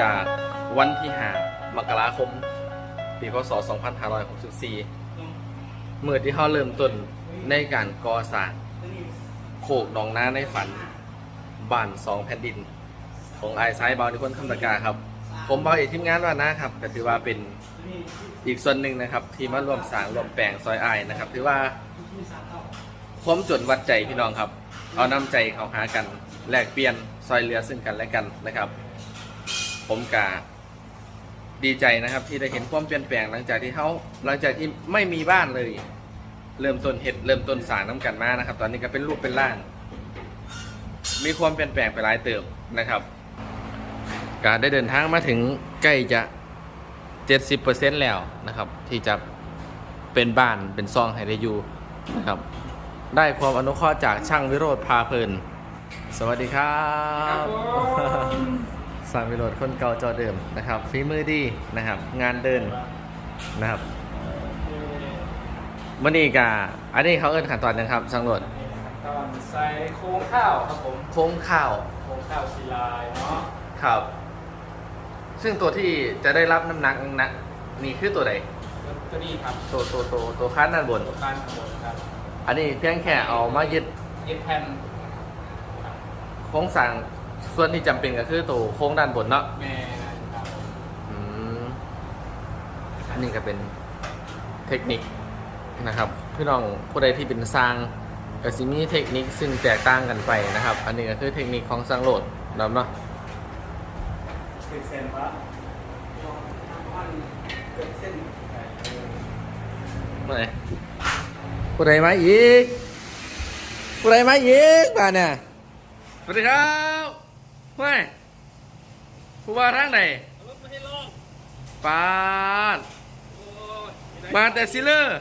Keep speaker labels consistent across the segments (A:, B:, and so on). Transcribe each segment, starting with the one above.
A: จากวันที่5มกราคม ปีพศ 2564เมื่อที่เขาเริ่มต้นในการก่อสร้างโขกหนองนาในฝันบ้านสองแผ่นดิน ของไอซ้ายบาวนิพนธ์คำตะกาครับ ผมบาวเอกทีมงานว่านะครับก็ถือว่าเป็นอีกส่วนหนึ่งนะครับ ที่มาร่วมสร้างร่วมแปลงซอยไอนะครับ ถือว่าความจนวัดใจพี่น้องครับ เอาน้ำใจเขาหากันแลกเปลี่ยนซอยเรือซึ่งกันและกันนะครับ ผมกาดีใจนะครับ ที่ได้เห็นความเปลี่ยนแปลงหลังจากที่เขาหลังจากที่ไม่มีบ้านเลย เริ่มต้นเห็ดเริ่มต้นสางน้ำกันมานะครับ ตอนนี้ก็เป็นรูปเป็นร่าง มีความเปลี่ยนแปลงไปหลายเติบนะครับการได้เดินทางมาถึงใกล้จะ 70%แล้วนะครับ ที่จะเป็นบ้านเป็นซองให้ได้อยู่นะครับ ได้ความอนุเคราะห์จากช่างวิโรธพาเพลิน สวัสดีครับ สางวิโรธคนเก่าจอเดิมนะครับฝีมือดีนะครับ งานเดินนะครับมันนี่กาอันนี้เขาเอิ้นขั้นตอนนะครับช่างรถ
B: ตอนใส่โครงข้าวครับผม
A: โค้งข้าว
B: โครงข้าวศิลายเนาะ
A: ครับ ซึ่งตัวที่จะได้รับน้ำหนักนะนี่คือตัวใด
B: แล้วก็นี่ครับ
A: ตัวตัวตัวตัวค้านด้านบน
B: ตัวการขบวนครับ
A: อันนี้เพียงแค่เอามายึด
B: เย็ดแผ่น
A: โครงสร้าง ส่วนที่จำเป็นก็คือตัวโค้งด้านบนเนาะ
B: แม่นะครับผม
A: อืมอันนี้ก็เป็นเทคนิคนะครับพี่น้องผู้ใดที่เป็นสร้างก็สิมีเทคนิคซึ่งแตกต่างกันไปนะครับ อันนี้ก็คือเทคนิคของสร้างโหลดนะครับเนาะ
B: เป็นเส้นปะเกิดเส้น
A: เมื่อไหร่ผู้ใดมาอีกผู้ใดมาอีกบ้านเนี่ยสวัสดีครับ เฮ้ยผู้ว่าทางไหน
B: รถไม่ให้ลง
A: ปาด
B: โอ้ย
A: มาแต่ซิลเลอร์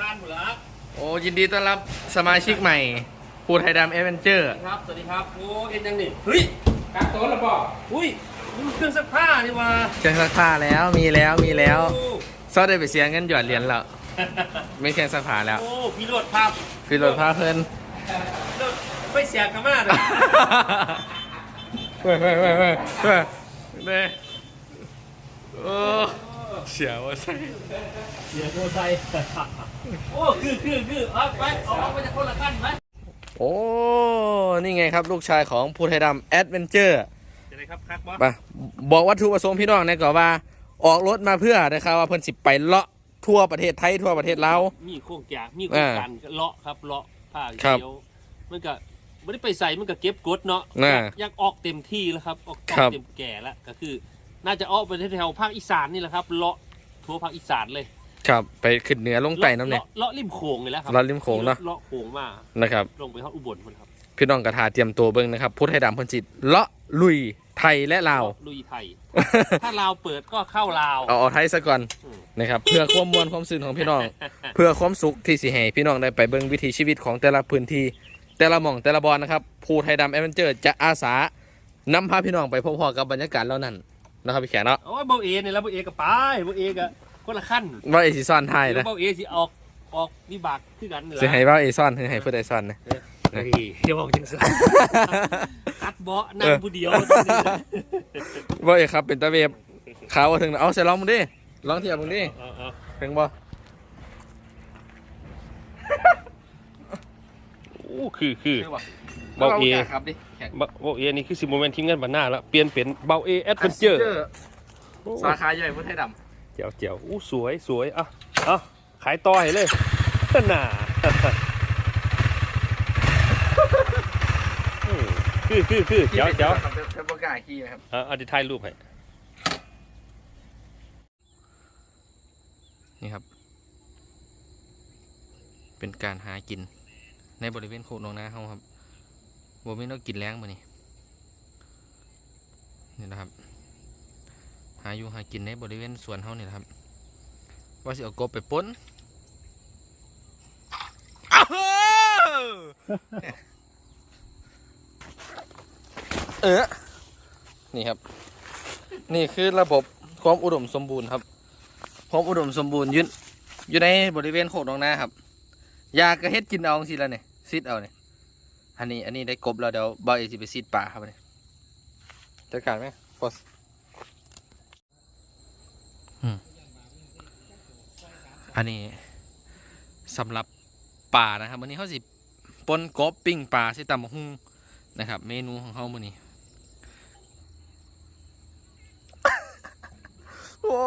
B: บ้านหมดแล้ว
A: โอ้ยินดีต้อนรับสมาชิกใหม่ภูไทยดำเอเวนเจอร์
B: ครับ สวัสดีครับ โอ้เอ็นยังนี่เฮ้ยกักโต๊ะแล้วป่ะอุ้ยนี่มันเครื่องซักผ้านี่ว่า
A: เครื่องซักผ้าแล้วมีแล้วมีแล้ว
B: โอ้
A: ซอได้ไปเสียเงินหยอดเหรียญแล้วไม่เครื่องซักผ้าแล้ว
B: โอ้พี่โรดภาพ
A: พี่รถผ้าเพิ่น
B: โรดไม่เสียกันมากเลย
A: เฮ้ยเฮ้ยเฮ้ยเฮ้ยเฮ้ยเฮ้ยโอ้เสียว่าใช่
B: เดี๋ยวโมไซค์โอ้คือคือคือเอาไปเอาไปจากคนละขั้นไหม
A: โอ้ นี่ไงครับลูกชายของภูไทยดำแอดเวนเจอร์
B: จะได้ครับคับอส
A: มาบอกวัตถุประสงค์พี่น้องเนี่ยก่อนว่า ออกรถมาเพื่อนะครับว่าเพิ่นสิไปเลาะทั่วประเทศไทยทั่วประเทศลาว
B: มีโครงการมีโครงการเลาะครับเลาะผ้าเขียวมันก็ ไม่ได้ไปใส่มันก็เก็บกดเนาะ
A: น่ะ
B: อยากอยากออกเต็มที่แล้วครับออก
A: ครับ
B: เต็มแก่แล้วก็คือ น่าจะออกไปแถวๆภาคอีสานนี่แหละครับเลาะทั่วภาคอีสานเลย
A: ครับไปขึ้นเหนือลงใต้น้ำเนี่ย
B: เลาะเลาะริมโขงเลยแล้วครั
A: เลาะริมโขงเนอะ
B: เลาะโขงมา
A: นะครับ
B: ลงไปทอดอุบลคนครับ
A: พี่น้องกระทาเตรียมตัวเบิ้งนะครับพุทธไทยดำเพันจิตเลาะลุยไทยและลาว
B: ลุยไทย ถ้าลาวเปิดก็เข้าลาว
A: เอาเอาไทยซะก่อน
B: อืม
A: นะครับ เพื่อความมวลความซื่นของพี่น้อง เพื่อความสุขที่สิให้พี่น้องได้ไปเบิ้งวิถีชีวิตของแต่ละพื้นที่ แต่ละหม่องแต่ละบอลนะครับภูไทยดำแอดเวนเจอร์จะอาสานำพาพี่น้องไปพบๆกับบรรยากาศเหล่านั้นนะครับพี่แขกเนาะ
B: โอ้ยเบาเอเนี่ยแล้วเบาเอกับไปเบาเอกับคนละขั้น
A: ว่าเอซิซอนไทย
B: เดี๋
A: นะ
B: ยวเบาเอสิออกออกวิบากคือกันนี่
A: สิ
B: ล่ะ
A: ให้ว่าเอซอนสิให้ผู้ใดซอนนะ
B: เฮ้ยอย่าบอกจังสิตัดเบาะนั่งผู้เดียว
A: ว่าเอครับเป็นตาเวฟขาวว่าถึงเอาใส่ลองมึงดิลองเทียบมึงดิ
B: เอาเอา
A: ถึงบ่
B: อ้คือคือ
A: คือบ่
B: เบาเอ
A: ครับดิแขก
B: เบาเอนี่คือสิโมเมนต์ทีมงานบันหน้าแล้วเปลี่ยนเป็นเบาเอแอดเวนเจอร์
A: สาขาใหญ่พุทธไทยด
B: เจียวเจียวอู้สวยสวยอะเอาขายต่อให้เลยน่าอืมคือคือคือำเจียวเจียว
A: ครับเทปโปกล้าขี้นะครับ
B: อะเอาดิถ่ายรูปให้
A: นี่ครับ เป็นการหากิน ในบริเวณโคกหนองนาเฮาครับบ่มีนกกินแรงบ่นี่นี่นะครับ หาอยู่หากินในบริเวณสวนเฮานี่แหละครับ ว่าสิเอากบไปปนอ้าวเออ นี่ครับ นี่คือระบบความอุดมสมบูรณ์ครับความอุดมสมบูรณ์ยืนอยู่ในบริเวณโคกหนองนาครับ ยากระเฮ็ดกินเอาสิละเนี่ย ซิดเอาเนี่ยอันนี้อันนี้ได้กบแล้วเดี๋ยวบอยสิไปซิดป่าครับเนี่ยจะขาดไหมพอสอันนี้สำหรับป่านะครับวันนี้เขาสิปนกบปิ้งป่าใส่ตำหุ่งนะครับ เมนูของเขามื้อนี้โอ้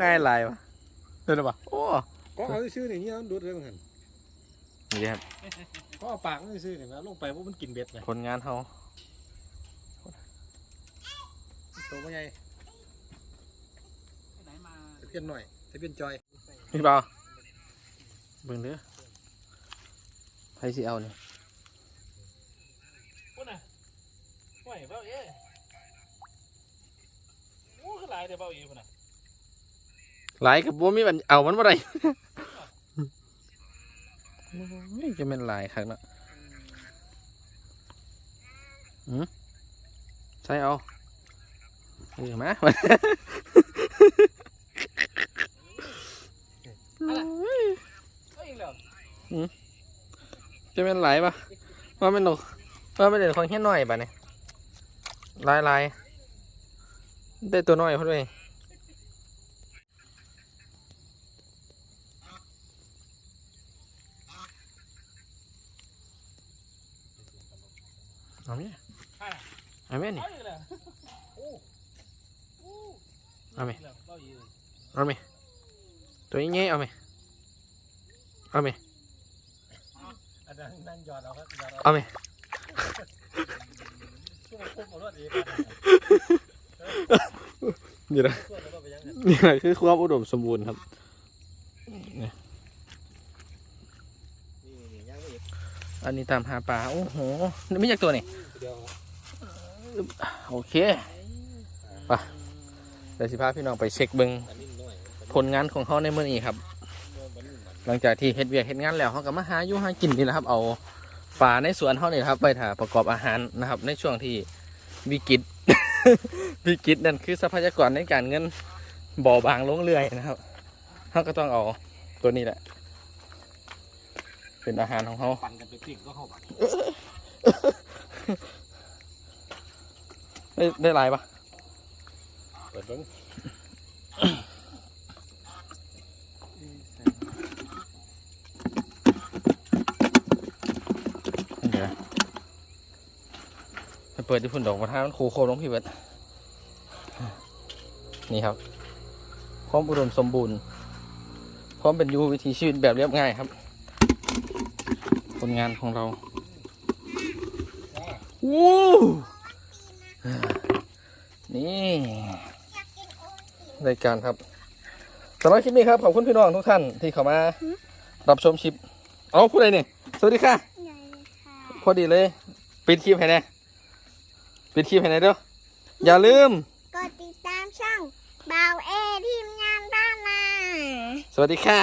A: ง่ายหลายวะเดินหรอปะโอ้
C: ก็เขาชื่อนี่นี่ดูดเลยเหมือนกัน
A: นี่ครับ
C: ก็เอาปากมันซื้ออย่างนี้ลงไปเพราะมันกินเบ็ดไง
A: ผลงานเขา
C: ตัวไม่ใหญ่
B: ไหนมา
C: ตะเพียนหน่อยตะเพียนจอย
A: พี่เบาเบิ่งเด้อใครสิเอาเนี่ย
B: พุ่นน่ะห่วยเบ้าเอ้โอ้คือหลายแต่เบ้าเอ้พุ่นน่ะ
A: หลายกับบัวมีมันเอามันบ่ได้ โอ้ยจะเป็นหลายครั้งละหืมใช่เอาเออมา
B: เอาอีกแล้ว
A: จะเป็นหลายปะว่าเป็นหนูว่าเป็นเด็กของแค่น้อยปะเนี่ยลายลายได้ตัวน้อยเพราะด้วย เอาไหมเอาไหมนี่
B: เอาอีกแล้วโอ้โอ้
A: เอาไหม
B: กแล้วเบ้าเอ้
A: เอาไหมตัวนี้เงี้ยเอาไหมเอาไหม
C: อันนั้นนั่งหยอดเอาครับหยอด
A: เอาไหม
C: ช่วงคุกเอารวดเอง
A: นี่นะ
C: ช่วงแล้วก็ไปยังไง
A: นี่แหละคือความอุดมสมบูรณ์ครับ
C: นี่นี่ยังไม่อีก
A: อันนี้ตามหาปลาโอ้โหนี่ไม่อยากตัวนี่
C: เดียว
A: โอเคไปเดี๋ยวสิพาพี่น้องไปเช็คเบิง
C: อันนี้น้อย
A: ผลงานของเขาในมื้อนี้ครับ
C: มันมัน
A: หลังจากที่เฮ็ดเวียกเฮ็ดงานแล้วเขาก็มาหาอยู่หากินนี่แหละครับ เอาปลาในสวนเขานี่แหละครับ ไปถ่าประกอบอาหารนะครับ ในช่วงที่วิกฤตวิกฤตนั่นคือทรัพยากรในการเงินบ่อบางลงเรื่อยนะครับเขาก็ต้องเอาตัวนี้แหละ เป็นอาหารของเขา
C: ปั่นกันไปปิ้งก็เข้าไป
A: ได้ได้หลายปะ
C: เปิดเบิ้ง
A: เดี๋ยวไปเปิดที่พุ่นดอกมะพร้าวมันโคโคลงพี่เบิร์ดนี่ครับ ความอุดมสมบูรณ์ ความเป็นอยู่วิถีชีวิตแบบเรียบง่ายครับ ผลงานของเราวู้นี่รายการครับสำหรับคลิปนี้ครับขอบคุณพี่น้องทุกท่านที่เข้ามารับชมคลิปเอาพูดอะไรเนี่ยสวัสดีค่ะ
D: ใหญ่ค่ะ
A: พอดีเลย ปิดคลิปให้แน่ปิดคลิปให้แน่เด้ออย่าลืม
D: กดติดตามช่องบ่าวเอทีมงานบ้านนา
A: สวัสดีค่ะ